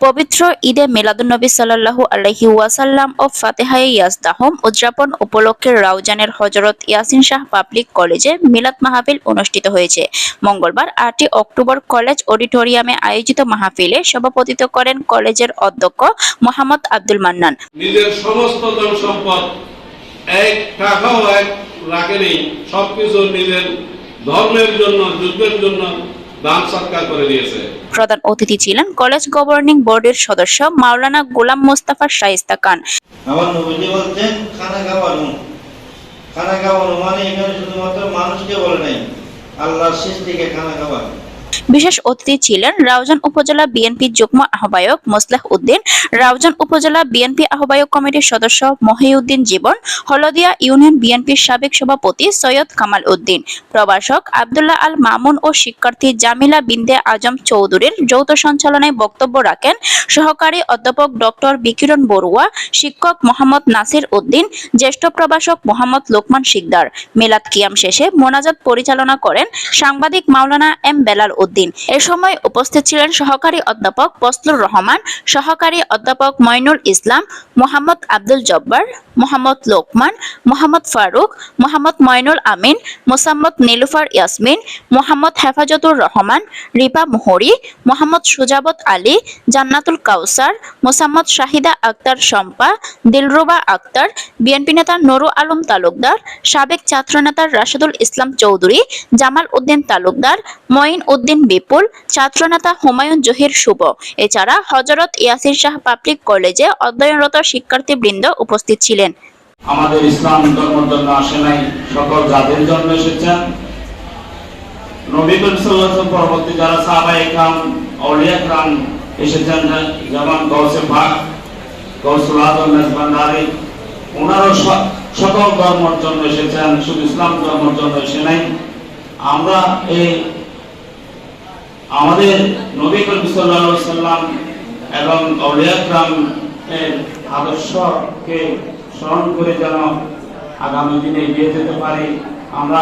পবিত্র ঈদে মিলাদুন্নবী সাল্লাল্লাহু আলাইহি ওয়াসাল্লাম ও ফাতেহায়ে ইয়াজদাহম উদযাপন উপলক্ষে রাউজানের হজরত ইয়াসিন শাহ পাবলিক কলেজে মিলাদ মাহফিল অনুষ্ঠিত হয়েছে। মঙ্গলবার আটই অক্টোবর কলেজ অডিটোরিয়ামে আয়োজিত মাহফিলে সভাপতিত্ব করেন কলেজের অধ্যক্ষ মোহাম্মদ আব্দুল মান্নান। নিজের সমস্ত সম্পদ, এক টাকাও এক রাখেনি, সবকিছু নিজের ধর্মের জন্য, যুদ্ধের জন্য প্রধান অতিথি ছিলেন কলেজ গভর্নিং বোর্ডের সদস্য মাওলানা গোলাম মোস্তাফা শাইস্তা খান। আমার নবীজি বলছেন খানা খাওয়ানো খানা খাওয়ানো মানে এখানে শুধুমাত্র মানুষকে বলে নাই আল্লাহর সৃষ্টিকে খানা খাওয়ানো বিশেষ অতিথি ছিলেন রাউজান উপজেলা বিএনপি যুগ্ম আহ্বায়ক মোসলেহ উদ্দিন, রাউজান উপজেলা বিএনপি আহ্বায়ক কমিটির সদস্য মহিউদ্দিন জীবন, হলদিয়া ইউনিয়ন বিএনপির সাবেক সভাপতি সৈয়দ কামাল উদ্দিন, প্রভাষক আবদুল্লাহ আল মামুন ও শিক্ষার্থী জামিলা বিন্দে আজম চৌধুরীর যৌথ সঞ্চালনায় বক্তব্য রাখেন সহকারী অধ্যাপক ডক্টর বিকিরণ বড়ুয়া, শিক্ষক মোহাম্মদ নাসির উদ্দিন, জ্যেষ্ঠ প্রভাষক মোহাম্মদ লোকমান শিকদার। মিলাদ কিয়াম শেষে মোনাজাত পরিচালনা করেন সাংবাদিক মাওলানা এম বেলাল উদ্দিন। এ সময় উপস্থিত ছিলেন সহকারী অধ্যাপক ফজলুর রহমান, সহকারী অধ্যাপক মইনুল ইসলাম, মোহাম্মদ আব্দুল জব্বার মোহাম্মদ লোকমান, মোহাম্মদ ফারুক, মোহাম্মদ মইনুল আমিন, মোসাম্মদ নীলুফার ইয়াসমিন, মোহাম্মদ হেফাজতুর রহমান, রিপা মোহরি, মোহাম্মদ সুজাবত আলী, জান্নাতুল কাউসার, মোসাম্মদ শাহিদা আক্তার শম্পা, দিলরুবা আক্তার, বিএনপি নেতা নুরু আলম তালুকদার, সাবেক ছাত্রনেতা রাশেদুল ইসলাম চৌধুরী, জামাল উদ্দিন তালুকদার, মঈন উদ্দিন বিপুল, ছাত্রনেতা হুমায়ুন জহির শুভ। এছাড়া হজরত ইয়াসির শাহ পাবলিক কলেজে অধ্যয়নরত শিক্ষার্থীবৃন্দ উপস্থিত ছিলেন। আমাদের ইসলাম ধর্মের জন্য আসে নাই সকল জাতির জন্য এসেছেন নবী করিম সাল্লাল্লাহু আলাইহি ওয়াসাল্লাম পরবর্তী যারা সাহাবায়ে کرام আউলিয়া کرام এসেছেন যেমন গৌসে পাক গৌসুল আজম মেজবান্ডারি ওনারও স- সকল ধর্মের জন্য এসেছেন শুধু ইসলাম ধর্মের জন্য এসে নাই আমরা এই আমাদের নবী করিম সাল্লাল্লাহু আলাইহি সাল্লাম এবং আউলিয়া کرام এর আদর্শকে স্মরণ করে যেন আগামী দিনে এগিয়ে যেতে পারি। আমরা